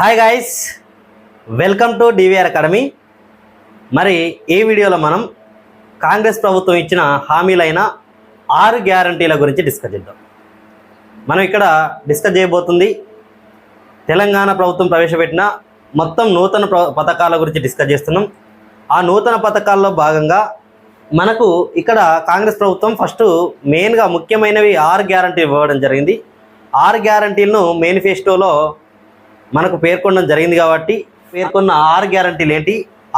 Hi guys welcome to DVR academy మరి ఈ వీడియోలో మనం కాంగ్రెస్ ప్రభుత్వం ఇచ్చిన హామీలైన ఆరు గ్యారంటీల గురించి డిస్కస్ చేద్దాం. మనం ఇక్కడ డిస్కస్ చేయబోతుంది తెలంగాణ ప్రభుత్వం ప్రవేశపెట్టిన మొత్తం నూతన ప్ర- పథకాల గురించి డిస్కస్ చేస్తున్నాం. ఆ నూతన పథకాల్లో భాగంగా మనకు ఇక్కడ కాంగ్రెస్ ప్రభుత్వం ఫస్ట్ మెయిన్గా ముఖ్యమైనవి ఆరు గ్యారంటీ ఇవ్వడం జరిగింది. ఆరు గ్యారంటీలను మేనిఫెస్టోలో మనకు పేర్కొనడం జరిగింది కాబట్టి పేర్కొన్న ఆరు గ్యారంటీలు ఏంటి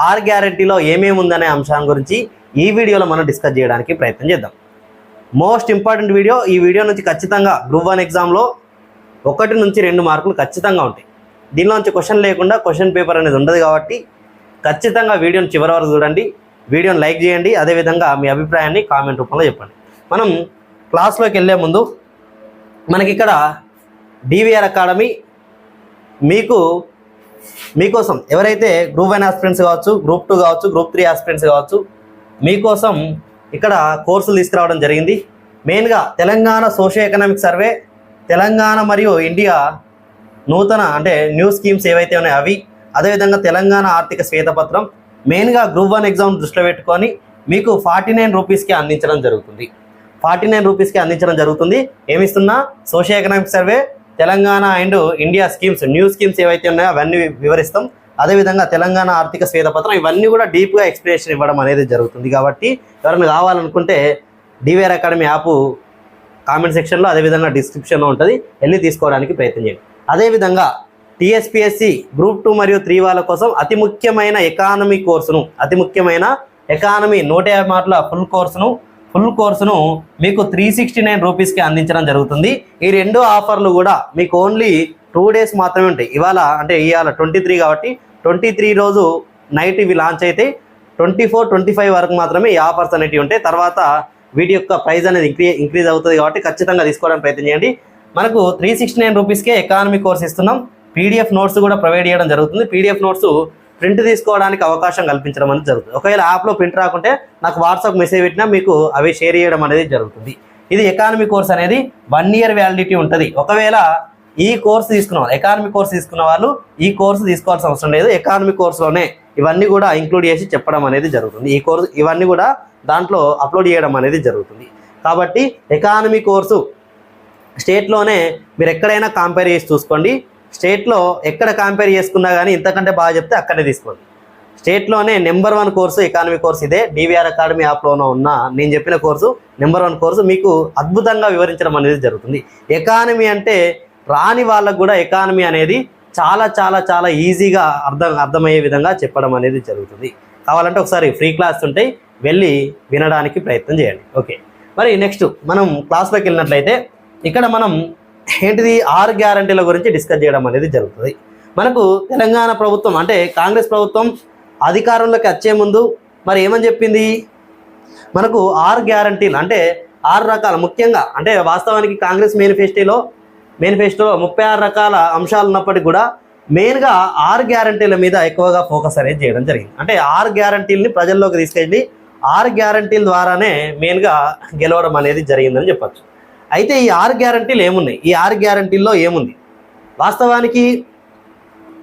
ఆరు గ్యారంటీలో ఏమేమి ఉందనే అంశాన్ని గురించి ఈ వీడియోలో మనం డిస్కస్ చేయడానికి ప్రయత్నం చేద్దాం. మోస్ట్ ఇంపార్టెంట్ వీడియో ఈ వీడియో నుంచి ఖచ్చితంగా గ్రూప్ వన్ ఎగ్జామ్లో ఒకటి నుంచి రెండు మార్కులు ఖచ్చితంగా ఉంటాయి. దీనిలోంచి క్వశ్చన్ లేకుండా క్వశ్చన్ పేపర్ అనేది ఉండదు కాబట్టి ఖచ్చితంగా వీడియోని చివరి వరకు చూడండి. వీడియోని లైక్ చేయండి అదేవిధంగా మీ అభిప్రాయాన్ని కామెంట్ రూపంలో చెప్పండి. మనం క్లాస్లోకి వెళ్ళే ముందు మనకి ఇక్కడ డివిఆర్ అకాడమీ మీకు మీకోసం ఎవరైతే గ్రూప్ వన్ ఆస్పిరెంట్స్ కావచ్చు గ్రూప్ టూ కావచ్చు గ్రూప్ త్రీ ఆస్పిరెంట్స్ కావచ్చు మీకోసం ఇక్కడ కోర్సులు తీసుకురావడం జరిగింది. మెయిన్గా Telangana socio economic survey Telangana మరియు ఇండియా నూతన అంటే న్యూ స్కీమ్స్ ఏవైతే ఉన్నాయో అవి అదేవిధంగా తెలంగాణ ఆర్థిక శ్వేతపత్రం మెయిన్గా గ్రూప్ వన్ ఎగ్జామ్ దృష్టిలో పెట్టుకొని మీకు ఫార్టీ నైన్ రూపీస్కి అందించడం జరుగుతుంది. ఫార్టీ నైన్ రూపీస్కి అందించడం జరుగుతుంది. ఏమిస్తున్నా socio economic survey Telangana and India schemes new schemes ఏవైతే ఉన్నాయో అవన్నీ వివరిస్తాం. అదేవిధంగా తెలంగాణ ఆర్థిక శ్వేతపత్రం ఇవన్నీ కూడా డీప్గా ఎక్స్ప్లెనేషన్ ఇవ్వడం అనేది జరుగుతుంది. కాబట్టి ఎవరైనా కావాలనుకుంటే డివిఆర్ అకాడమీ యాప్ కామెంట్ సెక్షన్లో అదేవిధంగా డిస్క్రిప్షన్లో ఉంటుంది. వెళ్ళి తీసుకోవడానికి ప్రయత్నం చేయండి. అదేవిధంగా టీఎస్పిఎస్సి గ్రూప్ టూ మరియు త్రీ వాళ్ళ కోసం అతి ముఖ్యమైన ఎకానమీ కోర్సును అతి ముఖ్యమైన ఎకానమీ నూట యాభై మార్కుల ఫుల్ కోర్సును ఫుల్ కోర్సును మీకు త్రీ సిక్స్టీ నైన్ రూపీస్కి అందించడం జరుగుతుంది. ఈ రెండు ఆఫర్లు కూడా మీకు ఓన్లీ టూ డేస్ మాత్రమే ఉంటాయి. ఇవాళ అంటే ఇవాళ ట్వంటీ త్రీ కాబట్టి ట్వంటీ త్రీ రోజు నైట్ ఇవి లాంచ్ అయితే ట్వంటీ ఫోర్ ట్వంటీ ఫైవ్ వరకు మాత్రమే ఈ ఆఫర్స్ అనేటివి ఉంటాయి. తర్వాత వీటి యొక్క ప్రైస్ అనేది ఇంక్రీ ఇంక్రీజ్ అవుతుంది కాబట్టి ఖచ్చితంగా తీసుకోవడానికి ప్రయత్నం చేయండి. మనకు త్రీ సిక్స్టీ నైన్ రూపీస్కే ఎకానమీ కోర్స్ ఇస్తున్నాం. పీడిఎఫ్ నోట్స్ కూడా ప్రొవైడ్ చేయడం జరుగుతుంది. పీడిఎఫ్ నోట్స్ ప్రింట్ తీసుకోవడానికి అవకాశం కల్పించడం అనేది జరుగుతుంది. ఒకవేళ యాప్లో ప్రింట్ రాకుంటే నాకు వాట్సాప్ మెసేజ్ పెట్టినా మీకు అవి షేర్ చేయడం అనేది జరుగుతుంది. ఇది ఎకానమీ కోర్స్ అనేది వన్ ఇయర్ వ్యాలిడిటీ ఉంటుంది. ఒకవేళ ఈ కోర్స్ తీసుకున్న వాళ్ళు ఎకానమీ కోర్స్ తీసుకున్న వాళ్ళు ఈ కోర్సు తీసుకోవాల్సిన అవసరం లేదు. ఎకానమీ కోర్సులోనే ఇవన్నీ కూడా ఇంక్లూడ్ చేసి చెప్పడం అనేది జరుగుతుంది. ఈ కోర్సు ఇవన్నీ కూడా దాంట్లో అప్లోడ్ చేయడం అనేది జరుగుతుంది. కాబట్టి ఎకానమీ కోర్సు స్టేట్లోనే మీరు ఎక్కడైనా కంపేర్ చేసి చూసుకోండి. స్టేట్లో ఎక్కడ కంపేర్ చేసుకున్నా కానీ ఇంతకంటే బాగా చెప్తే అక్కడే తీసుకోండి. స్టేట్లోనే number one course economy course ఇదే. డివిఆర్ అకాడమీ యాప్లోనూ ఉన్న నేను చెప్పిన కోర్సు నెంబర్ వన్ కోర్సు మీకు అద్భుతంగా వివరించడం అనేది జరుగుతుంది. ఎకానమీ అంటే రాని వాళ్ళకు కూడా ఎకానమీ అనేది చాలా చాలా చాలా ఈజీగా అర్థం అర్థమయ్యే విధంగా చెప్పడం అనేది జరుగుతుంది. కావాలంటే ఒకసారి ఫ్రీ క్లాస్ ఉంటాయి. వెళ్ళి వినడానికి ప్రయత్నం చేయండి. ఓకే మరి నెక్స్ట్ మనం క్లాస్లోకి వెళ్ళినట్లయితే ఇక్కడ మనం ఏంటిది? ఆరు గ్యారంటీల గురించి డిస్కస్ చేయడం అనేది జరుగుతుంది. మనకు తెలంగాణ ప్రభుత్వం అంటే కాంగ్రెస్ ప్రభుత్వం అధికారంలోకి వచ్చే ముందు మరి ఏమని చెప్పింది? మనకు ఆరు గ్యారంటీలు అంటే ఆరు రకాల. ముఖ్యంగా అంటే వాస్తవానికి కాంగ్రెస్ మేనిఫెస్టోలో మేనిఫెస్టోలో ముప్పై ఆరు రకాల అంశాలు ఉన్నప్పటికీ కూడా మెయిన్గా ఆరు గ్యారంటీల మీద ఎక్కువగా ఫోకస్ అనేది చేయడం జరిగింది. అంటే ఆరు గ్యారంటీలని ప్రజల్లోకి తీసుకెళ్ళి ఆరు గ్యారంటీల ద్వారానే మెయిన్గా గెలవడం అనేది జరిగిందని చెప్పచ్చు. అయితే ఈ ఆరు గ్యారంటీలు ఏమున్నాయి? ఈ ఆరు గ్యారంటీల్లో ఏముంది? వాస్తవానికి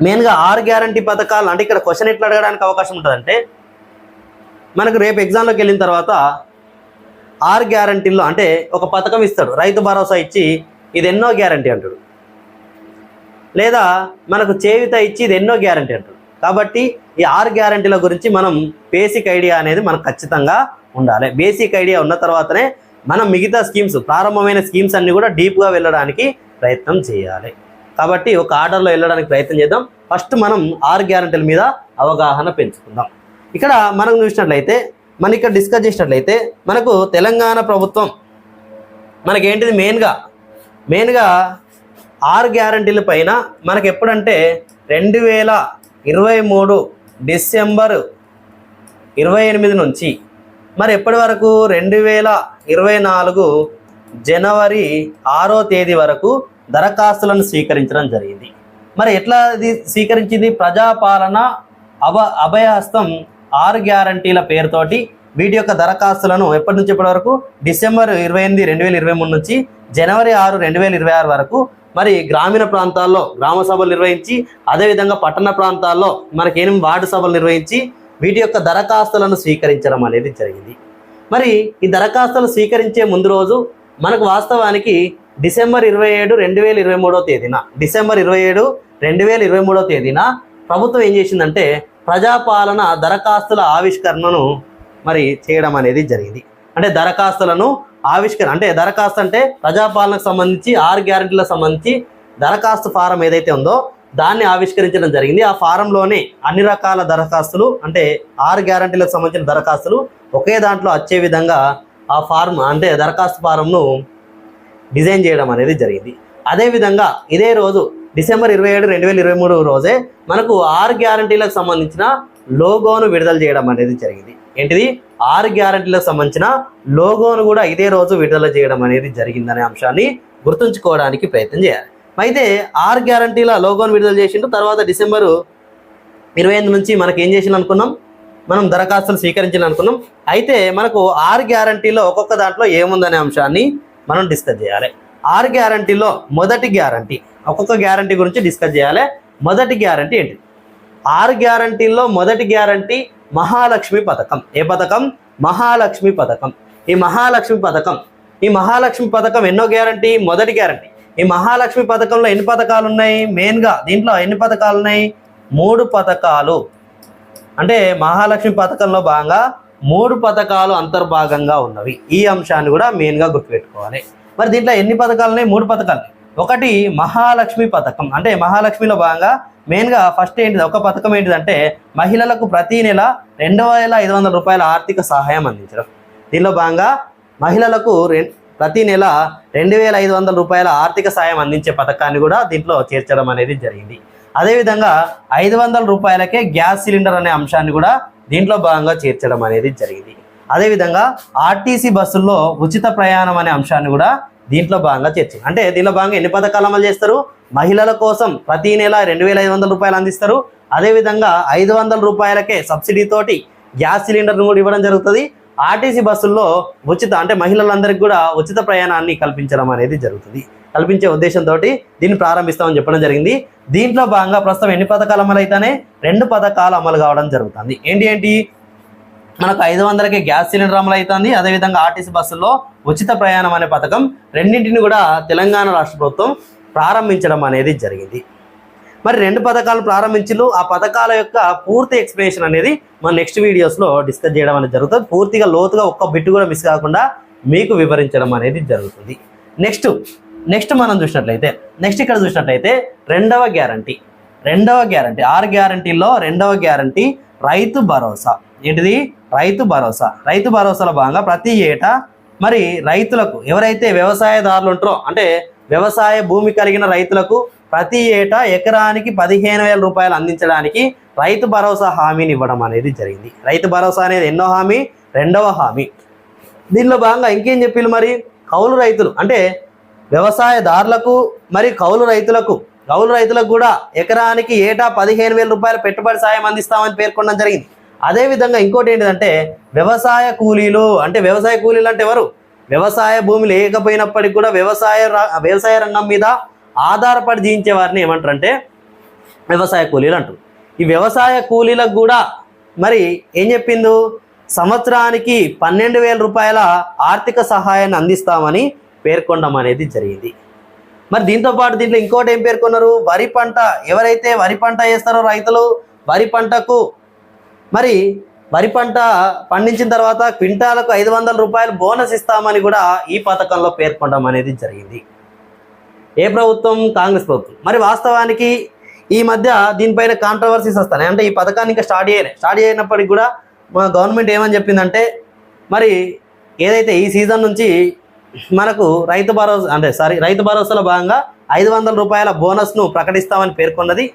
మెయిన్గా ఆరు గ్యారంటీ పథకాలు అంటే ఇక్కడ క్వశ్చన్ ఎట్లా అడగడానికి అవకాశం ఉంటుందంటే మనకు రేపు ఎగ్జామ్లోకి వెళ్ళిన తర్వాత ఆరు గ్యారంటీల్లో అంటే ఒక పథకం ఇస్తాడు. రైతు భరోసా ఇచ్చి ఇది ఎన్నో గ్యారంటీ అంటాడు. లేదా మనకు చేవిత ఇచ్చి ఇది ఎన్నో గ్యారంటీ అంటాడు. కాబట్టి ఈ ఆరు గ్యారంటీల గురించి మనం బేసిక్ ఐడియా అనేది మనకు ఖచ్చితంగా ఉండాలి. బేసిక్ ఐడియా ఉన్న తర్వాతనే మనం మిగతా స్కీమ్స్ ప్రారంభమైన స్కీమ్స్ అన్ని కూడా డీప్గా వెళ్ళడానికి ప్రయత్నం చేయాలి. కాబట్టి ఒక ఆర్డర్లో వెళ్ళడానికి ప్రయత్నం చేద్దాం. ఫస్ట్ మనం ఆరు గ్యారంటీల మీద అవగాహన పెంచుకుందాం. ఇక్కడ మనం చూసినట్లయితే మనం ఇక్కడ డిస్కస్ చేసినట్లయితే మనకు తెలంగాణ ప్రభుత్వం మనకేంటిది మెయిన్గా? మెయిన్గా ఆరు గ్యారంటీల పైన మనకు ఎప్పుడంటే రెండు వేల ఇరవై మూడు డిసెంబర్ ఇరవై ఎనిమిది నుంచి మరి ఎప్పటి వరకు? రెండు వేల ఇరవై నాలుగు జనవరి ఆరో తేదీ వరకు దరఖాస్తులను స్వీకరించడం జరిగింది. మరి ఎట్లా ఇది స్వీకరించింది? ప్రజాపాలన అభ అభయహస్తం ఆరు గ్యారంటీల పేరుతోటి వీటి యొక్క దరఖాస్తులను ఎప్పటి నుంచి ఎప్పటి వరకు? డిసెంబర్ ఇరవై ఎనిమిది రెండు వేల ఇరవై మూడు నుంచి జనవరి ఆరు రెండు వేల ఇరవై ఆరు వరకు మరి గ్రామీణ ప్రాంతాల్లో గ్రామ సభలు నిర్వహించి అదేవిధంగా పట్టణ ప్రాంతాల్లో మనకి వార్డు సభలు నిర్వహించి వీటి యొక్క దరఖాస్తులను స్వీకరించడం అనేది జరిగింది. మరి ఈ దరఖాస్తులు స్వీకరించే ముందు రోజు మనకు వాస్తవానికి డిసెంబర్ ఇరవై ఏడు రెండు వేల ఇరవై మూడో తేదీన డిసెంబర్ ఇరవై ఏడు రెండు వేల ఇరవై మూడో తేదీన ప్రభుత్వం ఏం చేసిందంటే ప్రజాపాలన దరఖాస్తుల ఆవిష్కరణను మరి చేయడం అనేది జరిగింది. అంటే దరఖాస్తులను ఆవిష్కరణ అంటే దరఖాస్తు అంటే ప్రజాపాలనకు సంబంధించి ఆరు గ్యారెంటీలకు సంబంధించి దరఖాస్తు ఫారం ఏదైతే ఉందో దాన్ని ఆవిష్కరించడం జరిగింది. ఆ ఫారంలోనే అన్ని రకాల దరఖాస్తులు అంటే ఆరు గ్యారెంటీలకు సంబంధించిన దరఖాస్తులు ఒకే దాంట్లో వచ్చే విధంగా ఆ ఫారం అంటే దరఖాస్తు ఫారంను డిజైన్ చేయడం అనేది జరిగింది. అదేవిధంగా ఇదే రోజు డిసెంబర్ ఇరవై ఏడు రెండు వేల ఇరవై మూడు రోజే మనకు ఆరు గ్యారంటీలకు సంబంధించిన లోగోను విడుదల చేయడం అనేది జరిగింది. ఏంటిది? ఆరు గ్యారంటీలకు సంబంధించిన లోగోను కూడా ఇదే రోజు విడుదల చేయడం అనేది జరిగిందనే అంశాన్ని గుర్తుంచుకోవడానికి ప్రయత్నం చేయాలి. అయితే ఆరు గ్యారంటీల లోగోను విడుదల చేసిండు. తర్వాత డిసెంబరు ఇరవై ఎనిమిది నుంచి మనకి ఏం చేసింది అనుకున్నాం? మనం దరఖాస్తులు స్వీకరించాలి అనుకున్నాం. అయితే మనకు ఆరు గ్యారంటీలో ఒక్కొక్క దాంట్లో ఏముందనే అంశాన్ని మనం డిస్కస్ చేయాలి. ఆరు గ్యారంటీలో మొదటి గ్యారంటీ ఒక్కొక్క గ్యారంటీ గురించి డిస్కస్ చేయాలి. మొదటి గ్యారంటీ ఏంటి? ఆరు గ్యారంటీల్లో మొదటి గ్యారంటీ మహాలక్ష్మి పథకం. ఏ పథకం? మహాలక్ష్మి పథకం. ఈ మహాలక్ష్మి పథకం ఈ మహాలక్ష్మి పథకం ఎన్నో గ్యారంటీ? మొదటి గ్యారంటీ. ఈ మహాలక్ష్మి పథకంలో ఎన్ని పథకాలు ఉన్నాయి మెయిన్గా దీంట్లో ఎన్ని పథకాలు ఉన్నాయి మూడు పథకాలు. అంటే మహాలక్ష్మి పథకంలో భాగంగా మూడు పథకాలు అంతర్భాగంగా ఉన్నవి. ఈ అంశాన్ని కూడా మెయిన్గా గుర్తుపెట్టుకోవాలి. మరి దీంట్లో ఎన్ని పథకాలు ఉన్నాయి మూడు పథకాలు ఒకటి మహాలక్ష్మి పథకం. అంటే మహాలక్ష్మిలో భాగంగా మెయిన్గా ఫస్ట్ ఏంటిది? ఒక పథకం ఏంటిదంటే మహిళలకు ప్రతి నెల రెండు వేల ఐదు వందల రూపాయల ఆర్థిక సహాయం అందించడం. దీనిలో భాగంగా మహిళలకు ప్రతి నెల రెండు వేల ఐదు వందల రూపాయల ఆర్థిక సాయం అందించే పథకాన్ని కూడా దీంట్లో చేర్చడం అనేది జరిగింది. అదేవిధంగా ఐదు వందల రూపాయలకే గ్యాస్ సిలిండర్ అనే అంశాన్ని కూడా దీంట్లో భాగంగా చేర్చడం అనేది జరిగింది. అదేవిధంగా ఆర్టీసీ బస్సుల్లో ఉచిత ప్రయాణం అనే అంశాన్ని కూడా దీంట్లో భాగంగా చేర్చింది. అంటే దీనిలో భాగంగా ఎన్ని పథకాలు అమలు చేస్తారు? మహిళల కోసం ప్రతి నెల రెండు వేల ఐదు వందల రూపాయలు అందిస్తారు. అదేవిధంగా ఐదు వందల రూపాయలకే సబ్సిడీతోటి గ్యాస్ సిలిండర్ను కూడా ఇవ్వడం జరుగుతుంది. ఆర్టీసీ బస్సుల్లో ఉచిత అంటే మహిళలందరికీ కూడా ఉచిత ప్రయాణాన్ని కల్పించడం అనేది జరుగుతుంది. కల్పించే ఉద్దేశంతో దీన్ని ప్రారంభిస్తామని చెప్పడం జరిగింది. దీంట్లో భాగంగా ప్రస్తుతం ఎన్ని పథకాలు అమలు అయితేనే రెండు పథకాలు అమలు కావడం జరుగుతుంది. ఏంటి ఏంటి? మనకు ఐదు వందలకే గ్యాస్ సిలిండర్ అమలు అవుతుంది అదేవిధంగా ఆర్టీసీ బస్సుల్లో ఉచిత ప్రయాణం అనే పథకం రెండింటిని కూడా తెలంగాణ రాష్ట్ర ప్రభుత్వం ప్రారంభించడం అనేది జరిగింది. మరి రెండు పథకాలు ప్రారంభించు ఆ పథకాల యొక్క పూర్తి ఎక్స్ప్లెనేషన్ అనేది మన నెక్స్ట్ వీడియోస్లో డిస్కస్ చేయడం అనేది జరుగుతుంది. పూర్తిగా లోతుగా ఒక్క బిట్టు కూడా మిస్ కాకుండా మీకు వివరించడం అనేది జరుగుతుంది. నెక్స్ట్ నెక్స్ట్ మనం చూసినట్లయితే నెక్స్ట్ ఇక్కడ చూసినట్లయితే రెండవ గ్యారంటీ రెండవ గ్యారంటీ ఆరు గ్యారంటీలో రెండవ గ్యారంటీ రైతు భరోసా. ఏంటిది? రైతు భరోసా. రైతు భరోసాలో భాగంగా ప్రతి ఏటా మరి రైతులకు ఎవరైతే వ్యవసాయదారులు ఉంటారో అంటే వ్యవసాయ భూమి కలిగిన రైతులకు ప్రతి ఏటా ఎకరానికి పదిహేను వేల రూపాయలు అందించడానికి రైతు భరోసా హామీని ఇవ్వడం అనేది జరిగింది. రైతు భరోసా అనేది ఎన్నో హామీ? రెండవ హామీ. దీనిలో భాగంగా ఇంకేం చెప్పిల్లు మరి? కౌలు రైతులు అంటే వ్యవసాయదారులకు మరి కౌలు రైతులకు కౌలు రైతులకు కూడా ఎకరానికి ఏటా పదిహేను వేల రూపాయల పెట్టుబడి సాయం అందిస్తామని పేర్కొనడం జరిగింది. అదేవిధంగా ఇంకోటి ఏంటిదంటే వ్యవసాయ కూలీలు అంటే వ్యవసాయ కూలీలు అంటే ఎవరు? వ్యవసాయ భూమి లేకపోయినప్పటికీ కూడా వ్యవసాయ వ్యవసాయ రంగం మీద ఆధారపడి జీవించే వారిని ఏమంటారంటే వ్యవసాయ కూలీలు అంటారు. ఈ వ్యవసాయ కూలీలకు కూడా మరి ఏం చెప్పిందో సంవత్సరానికి పన్నెండు వేల రూపాయల ఆర్థిక సహాయాన్ని అందిస్తామని పేర్కొనడం అనేది జరిగింది. మరి దీంతో పాటు దీంట్లో ఇంకోటి ఏం పేర్కొన్నారు? వరి పంట ఎవరైతే వరి పంట వేస్తారో రైతులు వరి పంటకు మరి వరి పంట పండించిన తర్వాత క్వింటాలకు ఐదు వందల రూపాయలు బోనస్ ఇస్తామని కూడా ఈ పథకంలో పేర్కొనడం అనేది జరిగింది. ఏ ప్రభుత్వం? కాంగ్రెస్ ప్రభుత్వం. మరి వాస్తవానికి ఈ మధ్య దీనిపైన కాంట్రవర్సీస్ వస్తాయి అంటే ఈ పథకాన్ని ఇంకా స్టార్ట్ చేయలే. స్టార్ట్ చేయనప్పటికీ కూడా మన గవర్నమెంట్ ఏమని చెప్పిందంటే మరి ఏదైతే ఈ సీజన్ నుంచి మనకు రైతు భరోసా అంటే సారీ రైతు భరోసాలో భాగంగా ఐదు వందల రూపాయల బోనస్ను ప్రకటిస్తామని పేర్కొన్నది.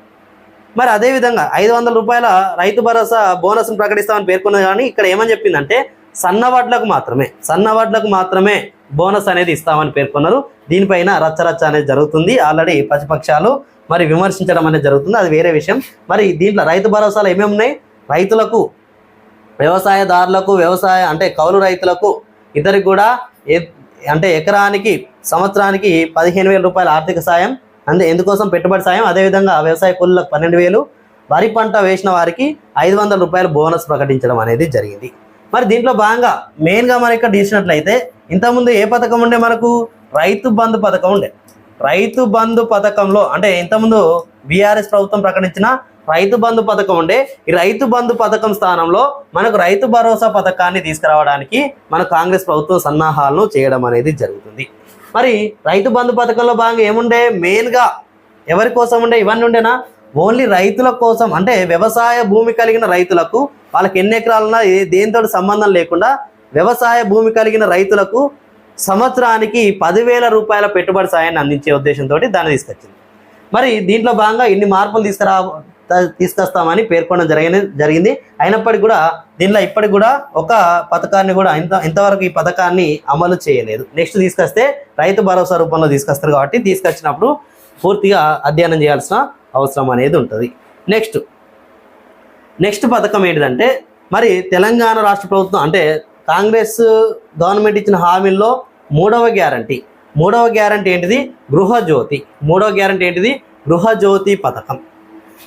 మరి అదేవిధంగా ఐదు వందల రూపాయల రైతు భరోసా బోనస్ను ప్రకటిస్తామని పేర్కొన్నది కానీ ఇక్కడ ఏమని చెప్పిందంటే సన్నవడ్లకు మాత్రమే సన్నవడ్లకు మాత్రమే బోనస్ అనేది ఇస్తామని పేర్కొన్నారు. దీనిపైన రచ్చరచ్చ అనేది జరుగుతుంది. ఆల్రెడీ ప్రతిపక్షాలు మరి విమర్శించడం అనేది జరుగుతుంది. అది వేరే విషయం. మరి దీంట్లో రైతు భరోసాలు ఏమేమి ఉన్నాయి? రైతులకు వ్యవసాయదారులకు వ్యవసాయ అంటే కౌలు రైతులకు ఇద్దరికి కూడా అంటే ఎకరానికి సంవత్సరానికి పదిహేను వేల రూపాయల ఆర్థిక సాయం అందు ఎందుకోసం పెట్టుబడి సాయం? అదేవిధంగా వ్యవసాయ కూలీలకు పన్నెండు వేలు వరి పంట వేసిన వారికి ఐదు వందల రూపాయల బోనస్ ప్రకటించడం అనేది జరిగింది. మరి దీంట్లో భాగంగా మెయిన్గా మనం ఇక్కడ తీసినట్లయితే ఇంతకుముందు ఏ పథకం ఉండే మనకు? రైతు బంధు పథకం ఉండే. రైతు బంధు పథకంలో అంటే ఇంతకుముందు బీఆర్ఎస్ ప్రభుత్వం ప్రకటించిన రైతు బంధు పథకం ఉండే. ఈ రైతు బంధు పథకం స్థానంలో మనకు రైతు భరోసా పథకాన్ని తీసుకురావడానికి మన కాంగ్రెస్ ప్రభుత్వం సన్నాహాలను చేయడం అనేది జరుగుతుంది. మరి రైతు బంధు పథకంలో భాగంగా ఏముండే? మెయిన్గా ఎవరి కోసం ఉండే? ఇవన్నీ ఉండేనా? ఓన్లీ రైతుల కోసం. అంటే వ్యవసాయ భూమి కలిగిన రైతులకు వాళ్ళకి ఎన్ని ఎకరాలున్నా దేనితో సంబంధం లేకుండా వ్యవసాయ భూమి కలిగిన రైతులకు సంవత్సరానికి పదివేల రూపాయల పెట్టుబడి సాయాన్ని అందించే ఉద్దేశంతో దాన్ని తీసుకొచ్చింది. మరి దీంట్లో భాగంగా ఇన్ని మార్పులు తీసుకురా తీసుకొస్తామని పేర్కొనడం జరిగింది జరిగింది. అయినప్పటికీ కూడా దీనిలో ఇప్పటికి కూడా ఒక పథకాన్ని కూడా ఇంత ఇంతవరకు ఈ పథకాన్ని అమలు చేయలేదు. నెక్స్ట్ తీసుకొస్తే రైతు భరోసా రూపంలో తీసుకొస్తారు కాబట్టి తీసుకొచ్చినప్పుడు పూర్తిగా అధ్యయనం చేయాల్సిన అవసరం అనేది ఉంటుంది. నెక్స్ట్ నెక్స్ట్ పథకం ఏంటిదంటే మరి తెలంగాణ రాష్ట్ర ప్రభుత్వం అంటే కాంగ్రెస్ గవర్నమెంట్ ఇచ్చిన హామీల్లో మూడవ గ్యారంటీ. మూడవ గ్యారంటీ ఏంటిది? గృహజ్యోతి. మూడవ గ్యారంటీ ఏంటిది? గృహజ్యోతి పథకం.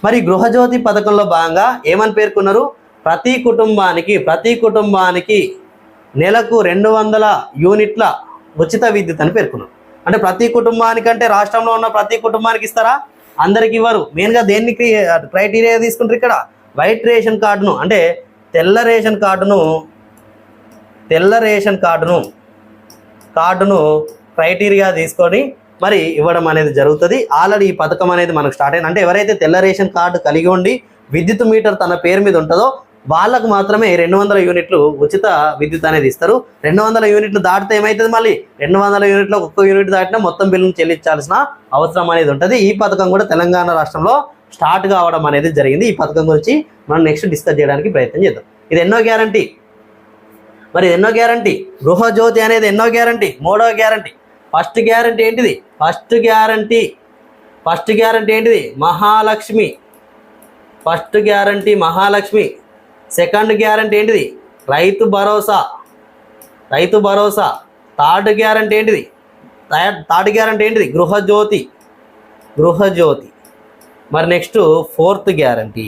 మరి గృహజ్యోతి పథకంలో భాగంగా ఏమని పేర్కొన్నారు? ప్రతి కుటుంబానికి ప్రతి కుటుంబానికి నెలకు రెండు వందల యూనిట్ల ఉచిత విద్యుత్ అని పేర్కొన్నారు. అంటే ప్రతి కుటుంబానికి అంటే రాష్ట్రంలో ఉన్న ప్రతి కుటుంబానికి ఇస్తారా? అందరికి ఇవ్వరు. మెయిన్గా దేన్ని క్రైటీరియా తీసుకుంటారు ఇక్కడ? వైట్ రేషన్ కార్డును. అంటే తెల్ల రేషన్ కార్డును తెల్ల రేషన్ కార్డును కార్డును క్రైటీరియా తీసుకొని మరి ఇవ్వడం అనేది జరుగుతుంది. ఆల్రెడీ ఈ పథకం అనేది మనకు స్టార్ట్ అయింది. అంటే ఎవరైతే తెల్ల రేషన్ కార్డు కలిగి ఉండి విద్యుత్ మీటర్ తన పేరు మీద ఉంటుందో వాళ్ళకు మాత్రమే రెండు వందల యూనిట్లు ఉచిత విద్యుత్ అనేది ఇస్తారు. రెండు వందల యూనిట్లు దాటితే ఏమవుతుంది మళ్ళీ? రెండు వందల యూనిట్లో ఒక్క యూనిట్ దాటినా మొత్తం బిల్లును చెల్లించాల్సిన అవసరం అనేది ఉంటుంది. ఈ పథకం కూడా తెలంగాణ రాష్ట్రంలో స్టార్ట్ కావడం అనేది జరిగింది. ఈ పథకం గురించి మనం నెక్స్ట్ డిస్కస్ చేయడానికి ప్రయత్నం చేద్దాం. ఇది ఎన్నో గ్యారంటీ. మరి ఎన్నో గ్యారంటీ? గృహజ్యోతి అనేది ఎన్నో గ్యారంటీ? మూడో గ్యారంటీ. ఫస్ట్ గ్యారంటీ ఏంటిది? First guarantee. ఫస్ట్ గ్యారంటీ ఏంటిది? Mahalakshmi. First guarantee Mahalakshmi. Second guarantee ఏంటిది? రైతు భరోసా. రైతు భరోసా. థర్డ్ గ్యారంటీ ఏంటిది? థర్డ్ గ్యారంటీ ఏంటిది? గృహజ్యోతి. గృహజ్యోతి. మరి నెక్స్ట్ ఫోర్త్ గ్యారంటీ.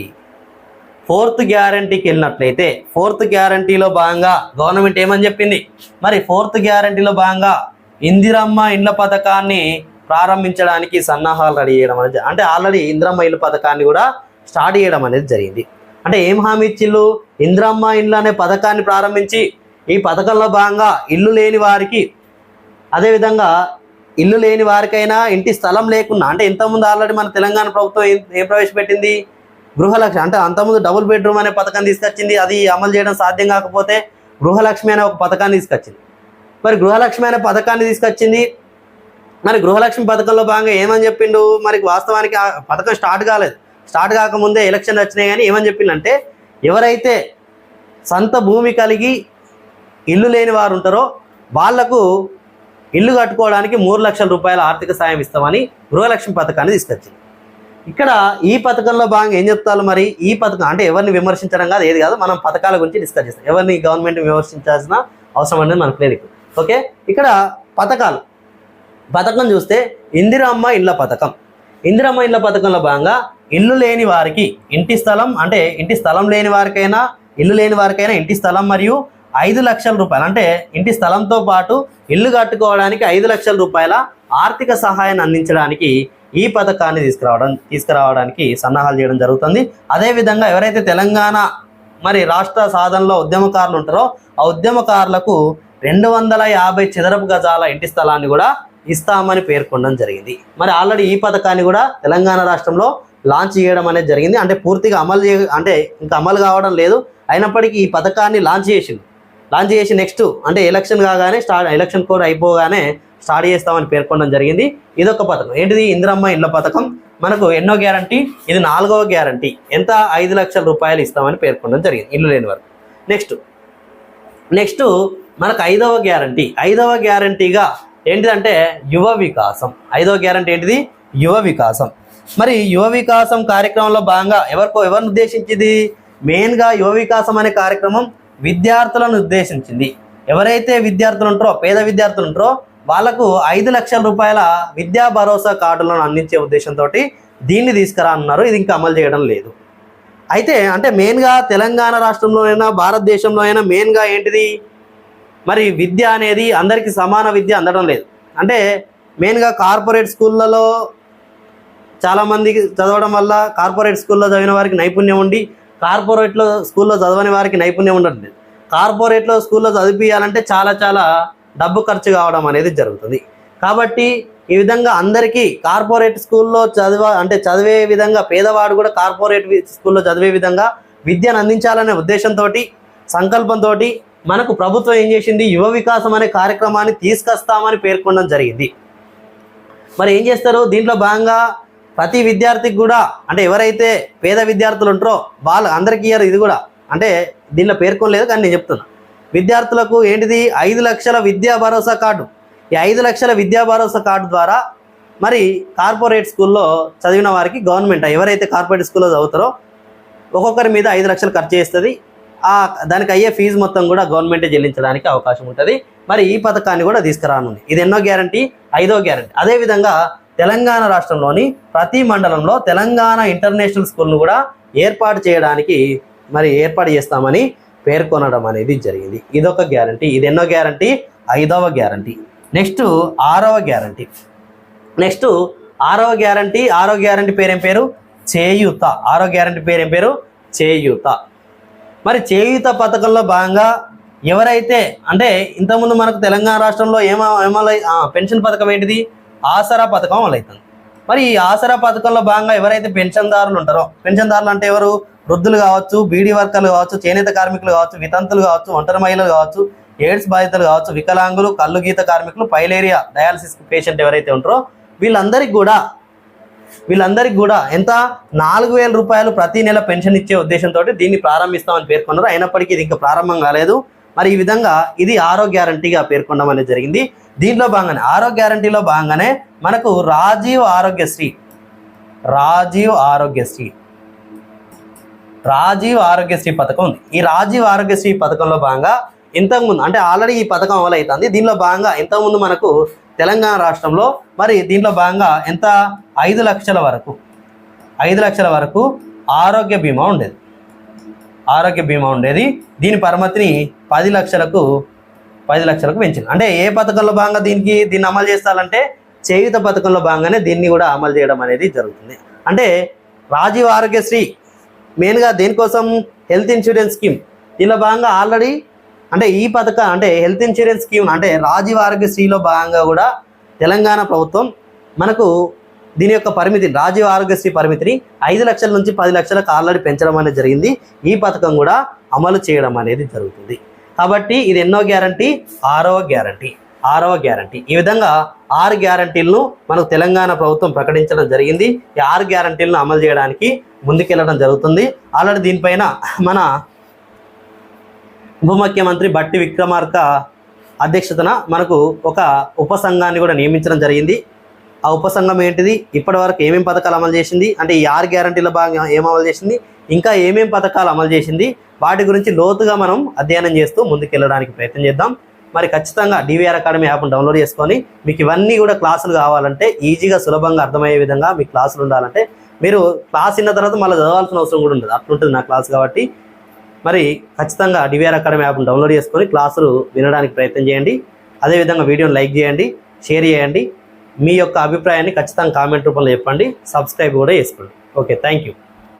ఫోర్త్ గ్యారంటీకి వెళ్ళినట్లయితే ఫోర్త్ గ్యారంటీలో భాగంగా గవర్నమెంట్ ఏమని చెప్పింది? మరి ఫోర్త్ గ్యారంటీలో భాగంగా ఇందిరమ్మ ఇండ్ల పథకాన్ని ప్రారంభించడానికి సన్నాహాలు రెడీ చేయడం అనేది అంటే ఆల్రెడీ ఇందిరమ్మ ఇళ్ళ పథకాన్ని కూడా స్టార్ట్ చేయడం అనేది జరిగింది. అంటే ఏం హామీ ఇచ్చిళ్ళు? ఇందిరమ్మ ఇండ్లు అనే పథకాన్ని ప్రారంభించి ఈ పథకంలో భాగంగా ఇల్లు లేని వారికి అదేవిధంగా ఇల్లు లేని వారికైనా ఇంటి స్థలం లేకున్నా అంటే ఇంతకుముందు ఆల్రెడీ మన తెలంగాణ ప్రభుత్వం ఏం ప్రవేశపెట్టింది? గృహలక్ష్మి అంటే అంతకుముందు డబుల్ బెడ్రూమ్ అనే పథకం తీసుకొచ్చింది. అది అమలు చేయడం సాధ్యం కాకపోతే గృహలక్ష్మి అనే ఒక పథకాన్ని తీసుకొచ్చింది. మరి గృహలక్ష్మి అనే పథకాన్ని తీసుకొచ్చింది. మరి గృహలక్ష్మి పథకంలో భాగంగా ఏమని చెప్పిండు? మరి వాస్తవానికి ఆ పథకం స్టార్ట్ కాలేదు. స్టార్ట్ కాకముందే ఎలక్షన్ వచ్చినాయి కానీ ఏమని చెప్పిండంటే ఎవరైతే సొంత భూమి కలిగి ఇల్లు లేని వారు ఉంటారో వాళ్ళకు ఇల్లు కట్టుకోవడానికి మూడు లక్షల రూపాయల ఆర్థిక సాయం ఇస్తామని గృహలక్ష్మి పథకాన్ని తీసుకొచ్చింది. ఇక్కడ ఈ పథకంలో భాగంగా ఏం చెప్తారు మరి? ఈ పథకం అంటే ఎవరిని విమర్శించడం కాదు ఏది కాదు మనం పథకాల గురించి డిస్కస్ చేస్తాం. ఎవరిని గవర్నమెంట్ విమర్శించాల్సిన అవసరం అనేది మనకు లేదు ఓకే? ఇక్కడ పథకాలు. పథకం చూస్తే ఇందిరమ్మ ఇళ్ళ పథకం. ఇందిరమ్మ ఇళ్ళ పథకంలో భాగంగా ఇల్లు లేని వారికి ఇంటి స్థలం అంటే ఇంటి స్థలం లేని వారికైనా ఇల్లు లేని వారికైనా ఇంటి స్థలం మరియు ఐదు లక్షల రూపాయలు. అంటే ఇంటి స్థలంతో పాటు ఇల్లు కట్టుకోవడానికి ఐదు లక్షల రూపాయల ఆర్థిక సహాయాన్ని అందించడానికి ఈ పథకాన్ని తీసుకురావడం తీసుకురావడానికి సన్నాహాలు చేయడం జరుగుతుంది. అదేవిధంగా ఎవరైతే తెలంగాణ మరి రాష్ట్ర సాధనలో ఉద్యమకారులు ఉంటారో ఆ ఉద్యమకారులకు రెండు వందల యాభై చదరపు గజాల ఇంటి స్థలాన్ని కూడా ఇస్తామని పేర్కొనడం జరిగింది. మరి ఆల్రెడీ ఈ పథకాన్ని కూడా తెలంగాణ రాష్ట్రంలో లాంచ్ చేయడం అనేది జరిగింది. అంటే పూర్తిగా అమలు చే అంటే ఇంకా అమలు కావడం లేదు. అయినప్పటికీ ఈ పథకాన్ని లాంచ్ చేసింది. లాంచ్ చేసి నెక్స్ట్ అంటే ఎలక్షన్ కాగానే స్టార్ట్ ఎలక్షన్ కోడ్ అయిపోగానే స్టార్ట్ చేస్తామని పేర్కొనడం జరిగింది. ఇదొక పథకం. ఏంటిది? ఇందిరమ్మ ఇళ్ళ పథకం. మనకు ఎన్నో గ్యారంటీ? ఇది నాలుగవ గ్యారంటీ. ఎంత? ఐదు లక్షల రూపాయలు ఇస్తామని పేర్కొనడం జరిగింది. ఇల్లు లేని వరకు నెక్స్ట్. నెక్స్ట్ మనకు ఐదవ గ్యారంటీ. ఐదవ గ్యారంటీగా ఏంటిదంటే యువ వికాసం. ఐదవ గ్యారంటీ ఏంటిది? యువ వికాసం. మరి యువ వికాసం కార్యక్రమంలో భాగంగా ఎవరికో ఎవరిని ఉద్దేశించింది? మెయిన్గా యువ వికాసం అనే కార్యక్రమం విద్యార్థులను ఉద్దేశించింది. ఎవరైతే విద్యార్థులు ఉంటారో పేద విద్యార్థులు ఉంటారో వాళ్ళకు ఐదు లక్షల రూపాయల విద్యా భరోసా కార్డులను అందించే ఉద్దేశంతో దీన్ని తీసుకురా అన్నారు ఇది ఇంకా అమలు చేయడం లేదు. అయితే అంటే మెయిన్గా తెలంగాణ రాష్ట్రంలోనైనా భారతదేశంలో అయినా మెయిన్గా ఏంటిది? మరి విద్య అనేది అందరికీ సమాన విద్య అందడం లేదు. అంటే మెయిన్గా కార్పొరేట్ స్కూళ్ళలో చాలామంది చదవడం వల్ల కార్పొరేట్ స్కూల్లో చదివిన వారికి నైపుణ్యం ఉండి కార్పొరేట్లో స్కూల్లో చదవని వారికి నైపుణ్యం ఉండడం కార్పొరేట్లో స్కూల్లో చదివించాలంటే చాలా చాలా డబ్బు ఖర్చు కావడం అనేది జరుగుతుంది. కాబట్టి ఈ విధంగా అందరికీ కార్పొరేట్ స్కూల్లో చదివ అంటే చదివే విధంగా పేదవాడు కూడా కార్పొరేట్ స్కూల్లో చదివే విధంగా విద్యను అందించాలనే ఉద్దేశంతో సంకల్పంతో మనకు ప్రభుత్వం ఏం చేసింది? యువ వికాసం అనే కార్యక్రమాన్ని తీసుకొస్తామని పేర్కొనడం జరిగింది. మరి ఏం చేస్తారు? దీంట్లో భాగంగా ప్రతి విద్యార్థికి కూడా అంటే ఎవరైతే పేద విద్యార్థులు ఉంటారో వాళ్ళు అందరికీ ఇయ్యారు ఇది కూడా. అంటే దీనిలో పేర్కొనలేదు కానీ నేను చెప్తున్నా. విద్యార్థులకు ఏంటిది? ఐదు లక్షల విద్యా భరోసా కార్డు. ఈ ఐదు లక్షల విద్యా భరోసా కార్డు ద్వారా మరి కార్పొరేట్ స్కూల్లో చదివిన వారికి గవర్నమెంట్ ఎవరైతే కార్పొరేట్ స్కూల్లో చదువుతారో ఒక్కొక్కరి మీద ఐదు లక్షలు ఖర్చు చేస్తుంది. ఆ దానికి అయ్యే ఫీజు మొత్తం కూడా గవర్నమెంటే చెల్లించడానికి అవకాశం ఉంటుంది. మరి ఈ పథకాన్ని కూడా తీసుకురానుంది. ఇది ఎన్నో గ్యారంటీ? ఐదో గ్యారంటీ. అదేవిధంగా తెలంగాణ రాష్ట్రంలోని ప్రతి మండలంలో తెలంగాణ ఇంటర్నేషనల్ స్కూల్ను కూడా ఏర్పాటు చేయడానికి మరి ఏర్పాటు చేస్తామని పేర్కొనడం అనేది జరిగింది. ఇదొక గ్యారంటీ ఇది ఎన్నో గ్యారంటీ? ఐదవ గ్యారంటీ. నెక్స్ట్ ఆరవ గ్యారంటీ. నెక్స్ట్ ఆరవ గ్యారంటీ ఆరో గ్యారంటీ పేరేం పేరు? చేయూత. ఆరో గ్యారంటీ పేరేం పేరు? చేయూత. మరి చేయూత పథకంలో భాగంగా ఎవరైతే అంటే ఇంతకుముందు మనకు తెలంగాణ రాష్ట్రంలో ఏమ ఏమో పెన్షన్ పథకం ఏంటిది? ఆసరా పథకం అమలవుతుంది. మరి ఈ ఆసరా పథకంలో భాగంగా ఎవరైతే పెన్షన్దారులు ఉంటారో పెన్షన్దారులు అంటే ఎవరు? వృద్ధులు కావచ్చు బీడీ వర్కర్లు కావచ్చు చేనేత కార్మికులు కావచ్చు వితంతులు కావచ్చు ఒంటరి మహిళలు కావచ్చు ఎయిడ్స్ బాధితులు కావచ్చు వికలాంగులు కళ్ళు గీత కార్మికులు పైలేరియా డయాలసిస్ పేషెంట్ ఎవరైతే ఉంటారో వీళ్ళందరికీ కూడా వీళ్ళందరికీ కూడా ఎంత? నాలుగు వేల రూపాయలు ప్రతి నెల పెన్షన్ ఇచ్చే ఉద్దేశంతో దీన్ని ప్రారంభిస్తామని పేర్కొన్నారు. అయినప్పటికీ ఇది ఇంకా ప్రారంభం కాలేదు. మరి ఈ విధంగా ఇది ఆరో గ్యారంటీగా పేర్కొనడం అనేది జరిగింది. దీంట్లో భాగంగానే ఆరో గ్యారంటీలో భాగంగానే మనకు రాజీవ్ ఆరోగ్యశ్రీ రాజీవ్ ఆరోగ్యశ్రీ రాజీవ్ ఆరోగ్యశ్రీ పథకం ఉంది. ఈ రాజీవ్ ఆరోగ్యశ్రీ పథకంలో భాగంగా ఇంతకుముందు అంటే ఆల్రెడీ ఈ పథకం అమలవుతుంది దీనిలో భాగంగా ఇంతకుముందు మనకు తెలంగాణ రాష్ట్రంలో మరి దీంట్లో భాగంగా ఎంత? ఐదు లక్షల వరకు ఐదు లక్షల వరకు ఆరోగ్య బీమా ఉండేది. ఆరోగ్య బీమా ఉండేది. దీని పరిమితిని పది లక్షలకు పది లక్షలకు పెంచింది అంటే ఏ పథకంలో భాగంగా దీనికి దీన్ని అమలు చేస్తారంటే చేయుత పథకంలో భాగంగానే దీన్ని కూడా అమలు చేయడం అనేది జరుగుతుంది. అంటే రాజీవ్ ఆరోగ్యశ్రీ మెయిన్గా దేనికోసం? Health insurance scheme. దీనిలో భాగంగా ఆల్రెడీ అంటే ఈ పథకం అంటే హెల్త్ ఇన్సూరెన్స్ స్కీమ్ అంటే రాజీవ్ ఆరోగ్యశ్రీలో భాగంగా కూడా తెలంగాణ ప్రభుత్వం మనకు దీని యొక్క పరిమితి రాజీవ్ ఆరోగ్యశ్రీ పరిమితిని ఐదు లక్షల నుంచి పది లక్షలకు ఆల్రెడీ పెంచడం అనేది జరిగింది. ఈ పథకం కూడా అమలు చేయడం అనేది జరుగుతుంది. కాబట్టి ఇది ఎన్నో గ్యారంటీ? ఆరవ గ్యారంటీ. ఆరవ గ్యారంటీ. ఈ విధంగా ఆరు గ్యారంటీలను మనకు తెలంగాణ ప్రభుత్వం ప్రకటించడం జరిగింది. ఈ ఆరు గ్యారంటీలను అమలు చేయడానికి ముందుకెళ్ళడం జరుగుతుంది. ఆల్రెడీ దీనిపైన మన ఉప ముఖ్యమంత్రి బట్టి విక్రమార్క అధ్యక్షతన మనకు ఒక ఉపసంఘాన్ని కూడా నియమించడం జరిగింది. ఆ ఉపసంఘం ఏంటిది? ఇప్పటి వరకు ఏమేం పథకాలు అమలు చేసింది? అంటే ఈ ఆరు గ్యారంటీల భాగంగా ఏం అమలు చేసింది? ఇంకా ఏమేం పథకాలు అమలు చేసింది? వాటి గురించి లోతుగా మనం అధ్యయనం చేస్తూ ముందుకెళ్ళడానికి ప్రయత్నం చేద్దాం. మరి ఖచ్చితంగా డివిఆర్ అకాడమీ యాప్ను డౌన్లోడ్ చేసుకొని మీకు ఇవన్నీ కూడా క్లాసులు కావాలంటే ఈజీగా సులభంగా అర్థమయ్యే విధంగా మీ క్లాసులు ఉండాలంటే మీరు క్లాస్ విన్న తర్వాత మళ్ళీ చదవాల్సిన అవసరం కూడా ఉండదు. అట్లుంటుంది నా క్లాస్ కాబట్టి. మరి ఖచ్చితంగా డివిఆర్ అకాడమీ యాప్ను డౌన్లోడ్ చేసుకొని క్లాసులు వినడానికి ప్రయత్నం చేయండి. అదేవిధంగా వీడియోని లైక్ చేయండి షేర్ చేయండి. మీ యొక్క అభిప్రాయాన్ని ఖచ్చితంగా కామెంట్ రూపంలో చెప్పండి. సబ్స్క్రైబ్ కూడా చేసుకోండి. Okay thank you